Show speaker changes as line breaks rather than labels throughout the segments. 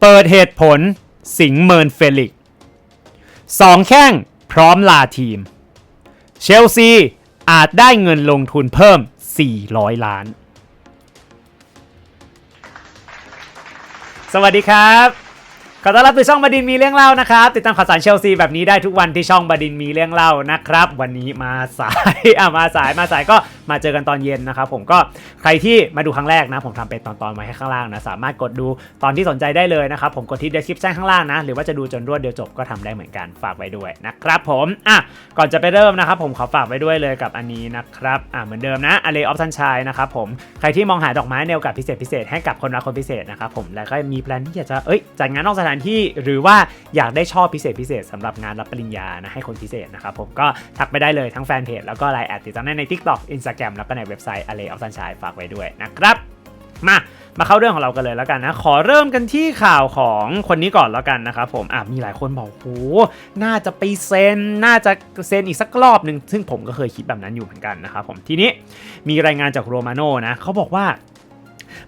เปิดเหตุผลสิงเมินเฟลิกสองแข้งพร้อมลาทีม เชลซีอาจได้เงินลงทุนเพิ่ม 400 ล้าน สวัสดีครับ ขอต้อนรับสู่ช่องบดินมีเรื่องเล่านะครับ ติดตามข่าวสารเชลซีแบบนี้ได้ทุกวันที่ช่องบดินมีเรื่องเล่านะครับ วันนี้มาสายอะมาสายมาสายก็ มาเจอกันตอนเย็นนะครับผมก็ใครที่มาดูครั้งแรกนะ ผมทำเป็นตอนๆไว้ให้ข้างล่างนะสามารถกดดูตอนที่สนใจได้เลยนะครับผมกดที่ description ข้างล่างนะ หรือว่าจะดูจนรวดเดียวจบก็ทำได้เหมือนกันฝากไว้ด้วยนะครับผมอะก่อนจะไปเริ่มนะครับผมขอฝากไว้ด้วยเลยกับอันนี้นะครับอะเหมือนเดิมนะอเลออฟซันชัยนะครับผมใครที่มองหาดอกไม้แนวกับพิเศษพิเศษให้กับคนรักคนพิเศษนะครับผมแล้วก็มีแพลนที่อยากจะเอ้ยจัดงานนอกสถานที่หรือว่าอยากได้ชอบพิเศษพิเศษสำหรับงานรับปริญญานะให้คนพิเศษนะครับผมก็ทักไปได้เลยทั้งแฟนเพจแล้วก็ไลน์แอดติดตามได้ใน TikTok Instagram แล้วก็ในเว็บไซต์ Alley of Sunshine ฝากไว้ด้วยนะครับ มามาเข้าเรื่องของเรากันเลยแล้วกันนะ ขอเริ่มกันที่ข่าวของคนนี้ก่อนแล้วกันนะครับผมอะมีหลายคนบอกโหน่าจะไปเซ็นน่าจะเซ็นอีกสักรอบหนึ่งซึ่งผมก็เคยคิดแบบนั้นอยู่เหมือนกันนะครับผมทีนี้มีรายงานจากโรมาโน่นะเขาบอกว่า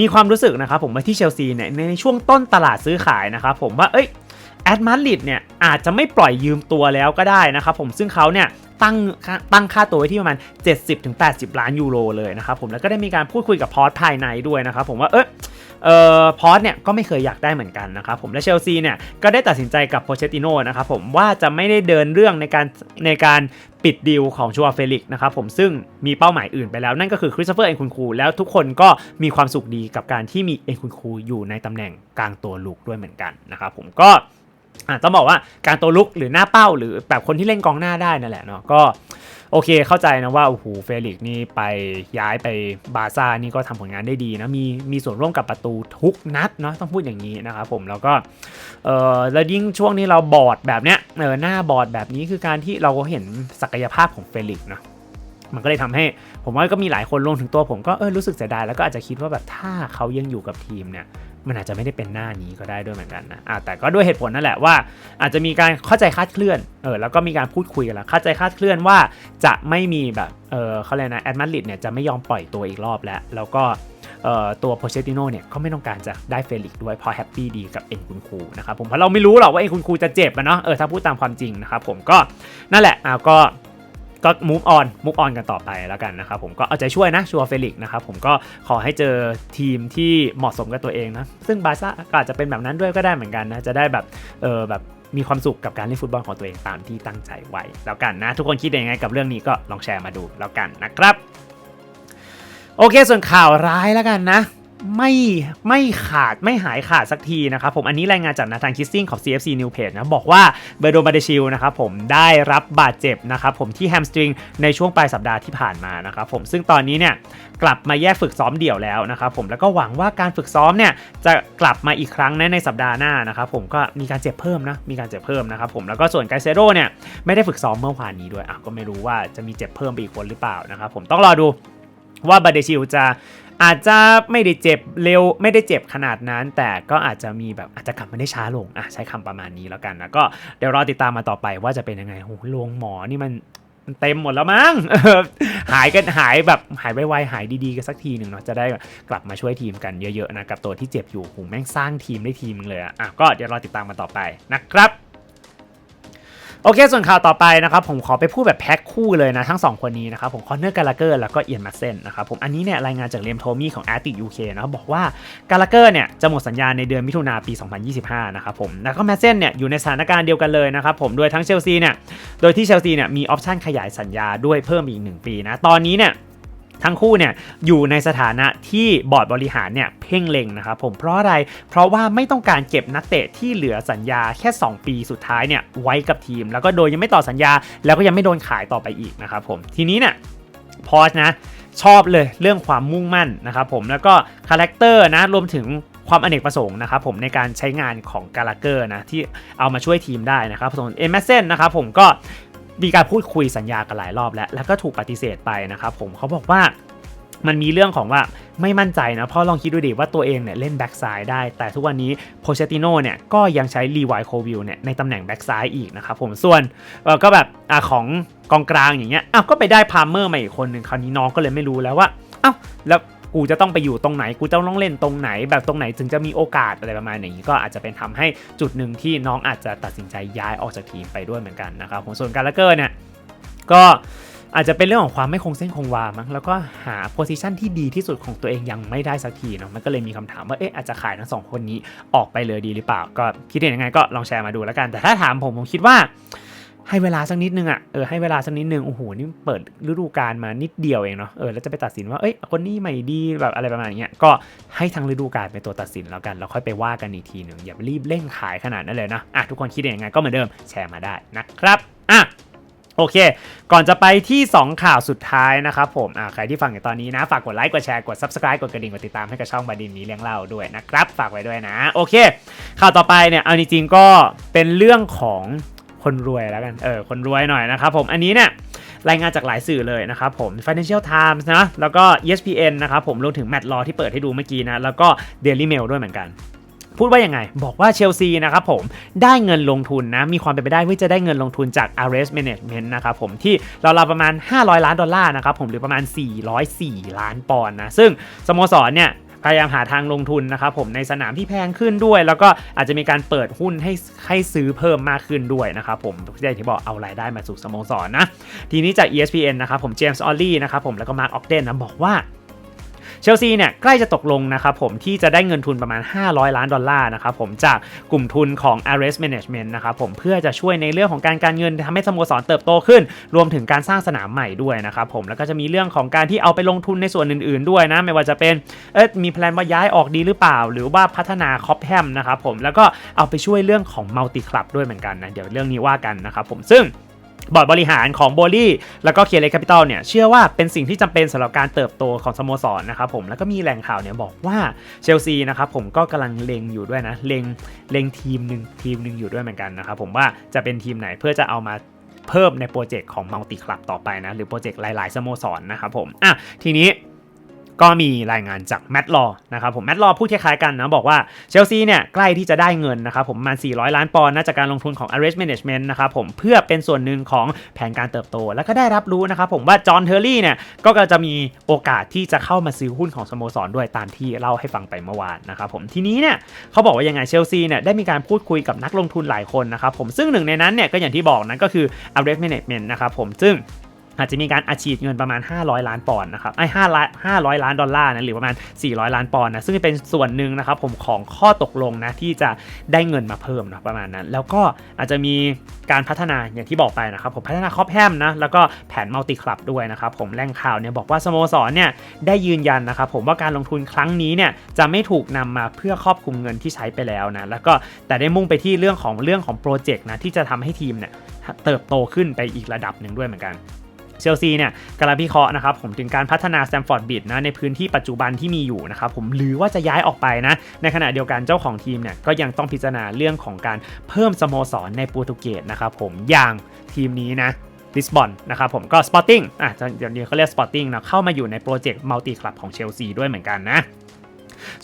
มีความรู้สึกนะครับผมว่าที่เชลซีเนี่ยในช่วงต้นตลาดซื้อขายนะครับผมว่าเอ้ยแอดมาริดเนี่ยอาจจะไม่ปล่อยยืมตัวแล้วก็ได้นะครับผมซึ่งเขาเนี่ย ตั้งตั้งค่าตัวไว้ที่ประมาณ 70-80 ล้านยูโรเลยนะครับผมแล้วก็ได้มีการพูดคุยกับพอร์ตภายในด้วยนะครับผมว่าเออเอ่อพอร์ตเนี่ยก็ไม่เคยอยากได้เหมือนกันนะครับผมและเชลซีเนี่ยก็ได้ตัดสินใจกับโพเชติโนนะครับผมว่าจะไม่ได้เดินเรื่องในการในการปิดดีลของชัวเฟลิกนะครับผมซึ่งมีเป้าหมายอื่นไปแล้วนั่นก็คือคริสโตเฟอร์เอ็นคุนคูแล้วทุกคนก็มีความสุขดีกับการที่มีเอ็นคุนคูอยู่ในตำแหน่งกลางตัวลุกด้วยเหมือนกันนะครับผมก็ อะต้องบอกว่าการตัวลุกหรือหน้าเป้าหรือแบบคนที่เล่นกองหน้าได้นั่นแหละเนาะก็โอเคเข้าใจนะว่าโอ้โหเฟลิกซ์นี่ไปย้ายไปบาซ่านี่ก็ทำผลงานได้ดีนะมีมีส่วนร่วมกับประตูทุกนัดเนาะต้องพูดอย่างนี้นะครับผมแล้วก็เออแล้วยิ่งช่วงนี้เราบอร์ดแบบเนี้ยเออหน้าบอร์ดแบบนี้คือการที่เราก็เห็นศักยภาพของเฟลิกซ์นะมันก็เลยทำให้ ผมว่าก็มีหลายคนรวมถึงตัวผมก็เออรู้สึกเสียดายแล้วก็อาจจะคิดว่าแบบถ้าเขายังอยู่กับทีมเนี่ย มันอาจจะไม่ได้เป็นหน้านี้ก็ได้ด้วยเหมือนกันนะอะแต่ก็ด้วยเหตุผลนั่นแหละว่า อาจจะมีการเข้าใจคาดเคลื่อนเออแล้วก็มีการพูดคุยกันแล้วเข้าใจคาดเคลื่อนว่าจะไม่มีแบบเออเขาเรียกนะแอดมาริดเนี่ยจะไม่ยอมปล่อยตัวอีกรอบแล้ว แล้วก็เอ่อตัวโพเชติโนเนี่ยก็ไม่ต้องการจะได้เฟลิกด้วยเพราะแฮปปี้ดีกับเอ็นคุณครูนะครับผมเพราะเราไม่รู้หรอกว่าเอ็นคุณครูจะเจ็บอะเนาะเออถ้าพูดตามความจริงนะครับผมก็นั่นแหละอะก็ ก็ move on move on กันต่อไปแล้วกันนะครับผมก็เอาใจช่วยนะชัวเฟลิกนะครับผมก็ขอให้เจอทีมที่เหมาะสมกับตัวเองนะซึ่งบาซ่าก็อาจจะเป็นแบบนั้นด้วยก็ได้เหมือนกันนะจะได้แบบเออแบบมีความสุขกับการเล่นฟุตบอลของตัวเองตามที่ตั้งใจไว้แล้วกันนะ ทุกคนคิดยังไงกับเรื่องนี้ก็ลองแชร์มาดูแล้วกันนะครับ โอเคส่วนข่าวร้ายแล้วกันนะ ไม่ไม่ขาดไม่หายขาดสักทีนะครับผมอันนี้รายงานจากนาธานคิสซิงของ CFC New Page นะบอกว่าเบโดบาเดชิลนะครับผมได้รับบาดเจ็บนะครับผมที่แฮมสตริงในช่วงปลายสัปดาห์ที่ผ่านมานะครับผมซึ่งตอนนี้เนี่ยกลับมาแยกฝึกซ้อมเดี่ยวแล้วนะครับผมแล้วก็หวังว่าการฝึกซ้อมเนี่ยจะกลับมาอีกครั้งในในสัปดาห์หน้านะครับผมก็มีการเจ็บเพิ่มนะมีการเจ็บเพิ่มนะครับผมแล้วก็ส่วนไกเซโรเนี่ยไม่ได้ฝึกซ้อมเมื่อวานนี้ด้วยอะก็ไม่รู้ว่าจะมีเจ็บเพิ่มไปอีกคนหรือเปล่านะครับผมต้องรอดูว่าบาเดชิลจะ อาจจะไม่ได้เจ็บเร็วไม่ได้เจ็บขนาดนั้น แต่ก็อาจจะมีแบบอาจจะกลับมาได้ช้าลงอะใช้คำประมาณนี้แล้วกันนะก็เดี๋ยวรอติดตามมาต่อไปว่าจะเป็นยังไงโอ้โหโรงหมอนี่มันมันเต็มหมดแล้วมั้งหายกันหายแบบหายไวๆหายดีๆกันสักทีหนึ่งเนาะจะได้กลับมาช่วยทีมกันเยอะๆนะกับตัวที่เจ็บอยู่โหแม่งสร้างทีมได้ทีมเลยอะอะก็เดี๋ยวรอติดตามมาต่อไปนะครับ โอเค ส่วนข่าวต่อไปนะครับผมขอไปพูดแบบแพ็คคู่เลยนะ ทั้ง 2 คนนี้นะครับผมคอนเนอร์กาลาเกอร์แล้วก็เอียนมาเซนนะครับผมอันนี้เนี่ยรายงานจากเลมโทมี่ของ a r t i c UK นะครับบอกว่ากาลาเกอร์เนี่ยจะหมดสัญญาในเดือนมิถุนาปี 2025 นะครับผมแล้วก็แมาเซนเนี่ยอยู่ในสถานการณ์เดียวกันเลยนะครับผมโดยทั้งเชลซีเนี่ยโดยที่เชลซีเนี่ยมีออปชันขยายสัญญาด้วยเพิ่มอีก 1 ปีนะตอนนี้เนี่ย ทั้งคู่เนี่ยอยู่ในสถานะที่บอร์ดบริหารเนี่ยเพ่งเล็งนะครับผมเพราะอะไร เพราะว่าไม่ต้องการเก็บนักเตะที่เหลือสัญญาแค่ 2 ปีสุดท้ายเนี่ยไว้กับทีม แล้วก็โดยยังไม่ต่อสัญญา แล้วก็ยังไม่โดนขายต่อไปอีกนะครับผมทีนี้เนี่ยพอสนะชอบเลยเรื่องความมุ่งมั่นนะครับผมแล้วก็คาแรคเตอร์นะรวมถึงความอเนกประสงค์นะครับผมในการใช้งานของกาลาเกอร์นะที่เอามาช่วยทีมได้นะครับส่วนเอเมเซนนะครับผมก็ มีการพูดคุยสัญญากันหลายรอบแล้ว แล้วก็ถูกปฏิเสธไปนะครับผมเขาบอกว่ามันมีเรื่องของว่าไม่มั่นใจนะพราะลองคิดดูดิว่าตัวเองเนี่ยเล่นแบ็กซ้ายได้ แต่ทุกวันนี้โพเชติโน่เนี่ยก็ยังใช้รีไวโควิลเนี่ยในตำแหน่งแบ็กซ้ายอีกนะครับผมส่วนก็แบบอของกองกลางอย่างเงี้ยอ้าวก็ไปได้พาร์เมอร์มาอีกคนหนึ่งคราวนี้น้องก็เลยไม่รู้แล้วว่าอ้าวแล้ว กูจะต้องไปอยู่ตรงไหน กูจะต้องเล่นตรงไหน แบบตรงไหนถึงจะมีโอกาสอะไรประมาณอย่างนี้ก็อาจจะเป็นทำให้จุดหนึ่งที่น้องอาจจะตัดสินใจย้ายออกจากทีมไปด้วยเหมือนกันนะครับผมส่วนการละเกอร์เนี่ยก็อาจจะเป็นเรื่องของความไม่คงเส้นคงวามั้งแล้วก็หาโพซิชันที่ดีที่สุดของตัวเองยังไม่ได้สักทีเนาะมันก็เลยมีคำถามว่าเอ๊ะอาจจะขายทั้งสองคนนี้ออกไปเลยดีหรือเปล่า ก็คิดเห็นยังไงก็ลองแชร์มาดูแล้วกัน แต่ถ้าถามผมผมคิดว่า ให้เวลาสักนิดนึงอะเออให้เวลาสักนิดนึงโอ้โหนี่เปิดฤดูกาลมานิดเดียวเองเนาะเออแล้วจะไปตัดสินว่าเอ้ยคนนี้ไม่ดีแบบอะไรประมาณอย่างเงี้ยก็ให้ทางฤดูกาลเป็นตัวตัดสินแล้วกันแล้วค่อยไปว่ากันอีกทีหนึ่งอย่าไปรีบเร่งขายขนาดนั้นเลยนะอะทุกคนคิดยังไงก็เหมือนเดิมแชร์มาได้นะครับอะโอเค ก่อนจะไปที่ 2 ข่าวสุดท้ายนะครับผมอ่าใครที่ฟังอยู่ตอนนี้นะ ฝากกดไลค์ กดแชร์ กด subscribe กดกระดิ่ง กดติดตามให้กับช่องบาดินนี้เลี้ยงเล่าด้วยนะครับ ฝากไว้ด้วยนะ โอเค ข่าวต่อไปเนี่ย เอาจริงๆก็เป็นเรื่องของ คนรวยแล้วกัน เออ คนรวยหน่อยนะครับผม อันนี้เนี่ยรายงานจากหลายสื่อเลยนะครับผม Financial Times นะ แล้วก็ ESPN นะครับผม รวมถึง Matt Law ที่เปิดให้ดูเมื่อกี้นะ แล้วก็ Daily Mail ด้วยเหมือนกันพูดว่ายังไง บอกว่าเชลซีนะครับผมได้เงินลงทุนนะ มีความเป็นไปได้ว่าจะได้เงินลงทุนจาก Ares Management นะครับผมที่เราเราประมาณ 500 ล้านดอลลาร์นะครับผมหรือประมาณ 404 ล้านปอนด์นะ ซึ่งสโมสรเนี่ย พยายามหาทางลงทุนนะครับผมในสนามที่แพงขึ้นด้วย แล้วก็อาจจะมีการเปิดหุ้นให้ให้ซื้อเพิ่มมากขึ้นด้วยนะครับผมอย่างที่บอกเอารายได้มาสู่สโมสรนะ ทีนี้จาก ESPN นะครับผมเจมส์ออลลี่นะครับผมแล้วก็มาร์คออกเดนนะบอกว่า เชลซีเนี่ยใกล้จะตกลงนะครับผมที่จะได้เงินทุนประมาณ 500 ล้านดอลลาร์นะครับผมจากกลุ่มทุนของ Ares Management นะครับผมเพื่อจะช่วยในเรื่องของการการเงินทำให้สโมสรเติบโตขึ้น รวมถึงการสร้างสนามใหม่ด้วยนะครับผมแล้วก็จะมีเรื่องของการที่เอาไปลงทุนในส่วนอื่น ๆด้วยนะไม่ว่าจะเป็นเอ๊ะมีแพลนว่าย้ายออกดีหรือเปล่า หรือว่าพัฒนาคอปแฮมนะครับผมแล้วก็เอาไปช่วยเรื่องของมัลติคลับด้วยเหมือนกันนะเดี๋ยวเรื่องนี้ว่ากันนะครับผมซึ่ง บอร์ดบริหารของโบลี่แล้วก็เคียร์เลคปิตอลเนี่ยเชื่อว่าเป็นสิ่งที่จำเป็นสำหรับการเติบโตของสโมสรนะครับผมแล้วก็มีแหล่งข่าวเนี่ยบอกว่าเชลซีนะครับผมก็กำลังเล็งอยู่ด้วยนะเล็งเล็งทีมหนึ่งทีมหนึ่งอยู่ด้วยเหมือนกันนะครับผมว่าจะเป็นทีมไหนเพื่อจะเอามาเพิ่มในโปรเจกต์ของมัลติคลับต่อไปนะ หรือโปรเจกต์หลาย ๆ สโมสรนะครับผมอะทีนี้ ก็มีรายงานจากแมตต์ลอนะครับผมแมตต์ลอพูดคล้ายๆกันนะบอกว่าเชลซีเนี่ยใกล้ที่จะได้เงินนะครับผมประมาณ400 ล้านปอนด์นะจากการลงทุนของ Ares Management นะครับผมเพื่อเป็นส่วนหนึ่งของแผนการเติบโต แล้วก็ได้รับรู้นะครับผมว่าจอห์นเทอร์รี่เนี่ยก็จะมีโอกาสที่จะเข้ามาซื้อหุ้นของสโมสรด้วยตามที่เล่าให้ฟังไปเมื่อวานนะครับผมทีนี้เนี่ยเขาบอกว่ายังไงเชลซีเนี่ยได้มีการพูดคุยกับนักลงทุนหลายคนนะครับผมซึ่งหนึ่งในนั้นเนี่ยก็อย่างที่บอกนั้นก็คือ Ares Management นะครับผมซึ่ง อาจจะมีการอาชีพเงินประมาณ 500 ล้านปอนด์นะครับไอ้5ล้าน500ล้านดอลลาร์นะหรือประมาณ 400 ล้านปอนด์นะซึ่งเป็นส่วนหนึ่งนะครับผมของข้อตกลงนะที่จะได้เงินมาเพิ่มนะประมาณนั้น แล้วก็อาจจะมีการพัฒนาอย่างที่บอกไปนะครับผมพัฒนาคอปแฮมนะแล้วก็แผนมัลติคลับด้วยนะครับผมแหล่งข่าวเนี่ยบอกว่าสโมสรเนี่ยได้ยืนยันนะครับผมว่าการลงทุนครั้งนี้เนี่ยจะไม่ถูกนำมาเพื่อครอบคลุมเงินที่ใช้ไปแล้วนะแล้วก็แต่ได้มุ่งไปที่เรื่องของเรื่องของโปรเจกต์นะที่จะทำให้ทีมเนี่ยเติบโตขึ้นไปอีกระดับหนึ่งด้วยเหมือนกัน เชลซีเนี่ยกำลังพิเคราะห์นะครับผมถึงการพัฒนาแซมฟอร์ดบิดนะในพื้นที่ปัจจุบันที่มีอยู่นะครับผมหรือว่าจะย้ายออกไปนะในขณะเดียวกันเจ้าของทีมเนี่ยก็ยังต้องพิจารณาเรื่องของการเพิ่มสโมสรในโปรตุเกสนะครับผมอย่างทีมนี้นะลิสบอนนะครับผมก็สปอร์ติ้งอะเดี๋ยวนี้เขาเรียกสปอร์ติ้งนะเข้ามาอยู่ในโปรเจกต์มัลติคลับของเชลซีด้วยเหมือนกันนะ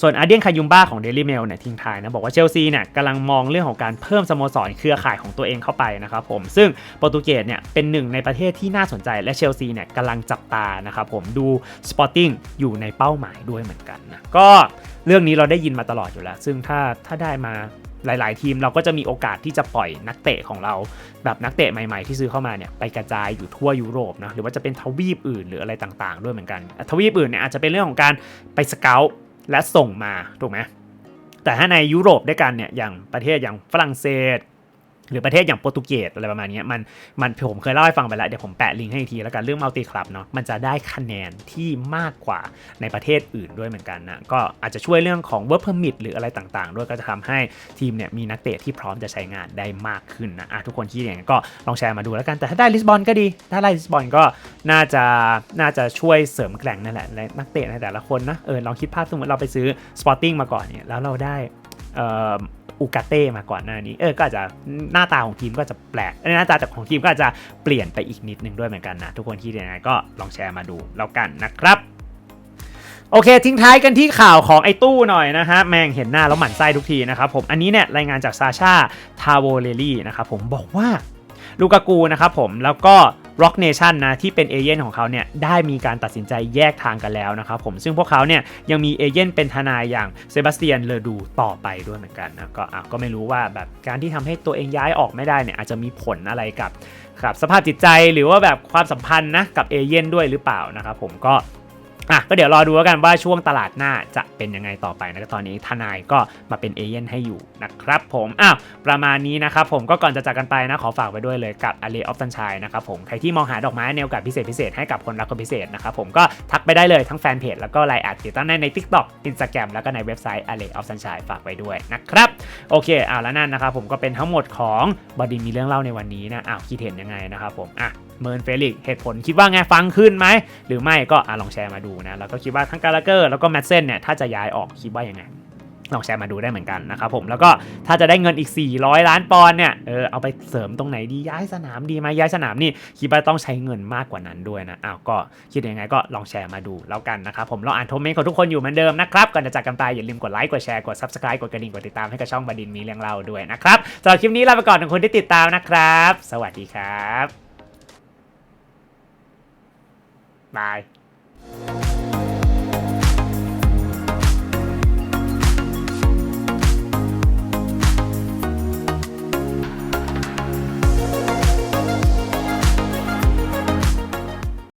ส่วนอาเดียนคายุมบ้าของ Daily Mail เนี่ยทิ้งท้ายนะบอกว่าเชลซีเนี่ยกำลังมองเรื่องของการเพิ่มสโมสรเครือข่ายของตัวเองเข้าไปนะครับผมซึ่งโปรตุเกสเนี่ยเป็นหนึ่งในประเทศที่น่าสนใจและเชลซีเนี่ยกำลังจับตานะครับผมดู Sporting อยู่ในเป้าหมายด้วยเหมือนกันนะก็เรื่องนี้เราได้ยินมาตลอดอยู่แล้ว ซึ่งถ้าถ้าได้มาหลาย ๆ ทีมเราก็จะมีโอกาสที่จะปล่อยนักเตะของเรา แบบนักเตะใหม่ ๆ ที่ซื้อเข้ามาเนี่ยไปกระจายอยู่ทั่วยุโรปนะหรือว่าจะเป็นทวีปอื่นหรืออะไรต่าง ๆ ด้วยเหมือนกัน ทวีปอื่นเนี่ยอาจจะเป็นเรื่องของการไปสเกล และส่งมาถูกไหมแต่ถ้าในยุโรปด้วยกันเนี่ยอย่างประเทศอย่างฝรั่งเศส หรือประเทศอย่างโปรตุเกสอะไรประมาณนี้มันมันผมเคยเล่าให้ฟังไปแล้ว เดี๋ยวผมแปะลิงก์ให้อีกทีแล้วกันเรื่องมัลติคลับเนาะมันจะได้คะแนนที่มากกว่าในประเทศอื่นด้วยเหมือนกันนะ ก็อาจจะช่วยเรื่องของ work permit หรืออะไรต่างๆ ด้วยก็จะทำให้ทีมเนี่ยมีนักเตะที่พร้อมจะใช้งานได้มากขึ้นนะะทุกคนคิดอย่างไงก็ลองแชร์มาดูแล้วกันแต่ถ้าได้ลิสบอนก็ดี ถ้าได้ลิสบอนก็น่าจะน่าจะช่วยเสริมแกร่งนั่นแหละนักเตะในแต่ละคนนะเออลองคิดภาพสมมติเราไปซื้อ Sporting มาก่อนเนี่ยแล้วเราได้ อ่ออูกาเต้มาก่อนหน้านี้ เออ ก็อาจจะหน้าตาของทีมก็จะแปลก หน้าตาจากของทีมก็อาจจะเปลี่ยนไปอีกนิดนึงด้วยเหมือนกันนะ ทุกคนคิดยังไงก็ลองแชร์มาดูแล้วกันนะครับโอเค ทิ้งท้ายกันที่ข่าวของไอ้ตู้หน่อยนะฮะ แมงเห็นหน้าแล้วหมั่นไส้ทุกทีนะครับผม อันนี้เนี่ยรายงานจากซาชาทาโวเลลี่นะครับผมบอกว่าลูกากูนะครับผมแล้วก็ Rock Nation นะที่เป็นเอเย่นของเขาเนี่ยได้มีการตัดสินใจแยกทางกันแล้วนะครับผมซึ่งพวกเขาเนี่ยยังมีเอเย่นเป็นทนายอย่างเซบาสเตียนเลอดูต่อไปด้วยเหมือนกันนะก็อะก็ไม่รู้ว่าแบบการที่ทำให้ตัวเองย้ายออกไม่ได้เนี่ยอาจจะมีผลอะไรกับครับสภาพจิตใจหรือว่าแบบความสัมพันธ์นะกับเอเย่นด้วยหรือเปล่านะครับผมก็ อะก็เดี๋ยวรอดูแล้วกันว่าช่วงตลาดหน้าจะเป็นยังไงต่อไปนะตอนนี้ทนายก็มาเป็นเอเย่นให้อยู่นะครับผมอ้าวประมาณนี้นะครับผมก็ก่อนจะจากกันไปนะขอฝากไว้ด้วยเลยกับ a l l e of Sunshine นะครับผมใครที่มองหาดอกไม้แนวกับพิเศษพิเศษให้กับคนรักคนพิเศษนะครับผมก็ทักไปได้เลยทั้งแฟนเพจแล้วก็ไลน์แอดติดตั้งได้ใน TikTok Instagram แล้วก็ในเว็บไซต์ a l l e of Sunshine ฝากไว้ด้วยนะครับโอเคอ่าแล้วนั่นนะครับผมก็เป็นทั้งหมดของบอดีมีเรื่องเล่าในวันนี้นะอ้าวคิดเห็นยังไงนะครับผมอะ เมินเฟลิกเหตุผลคิดว่าไงฟังขึ้นไหม หรือไม่ก็อลองแชร์มาดูนะ แล้วก็คิดว่าทั้งกาลาเกอร์แล้วก็แมดเซนเนี่ยถ้าจะย้ายออกคิดว่ายังไงลองแชร์มาดูได้เหมือนกันนะครับผมแล้วก็ถ้าจะได้เงินอีก 400 ล้านปอนด์เนี่ยเออเอาไปเสริมตรงไหนดีย้ายสนามดีไหมย้ายสนามนี่คิดว่าต้องใช้เงินมากกว่านั้นด้วยนะอ้าวก็คิดยังไงก็ลองแชร์มาดูแล้วกันนะครับผมเราอ่านโทเมนต์ของทุกคนอยู่เหมือนเดิมนะครับก่อนจะจากกันไปอย่าลืมกดไลค์กดแชร์กด subscribe กดกระดิ่งกดติดตามให้กับช่องบดินมีเรื่องเล่าด้วยนะครับสำหรับคลิปนี้ลาไปก่อนขอบคุณที่ติดตามนะครับ สวัสดีครับ บาย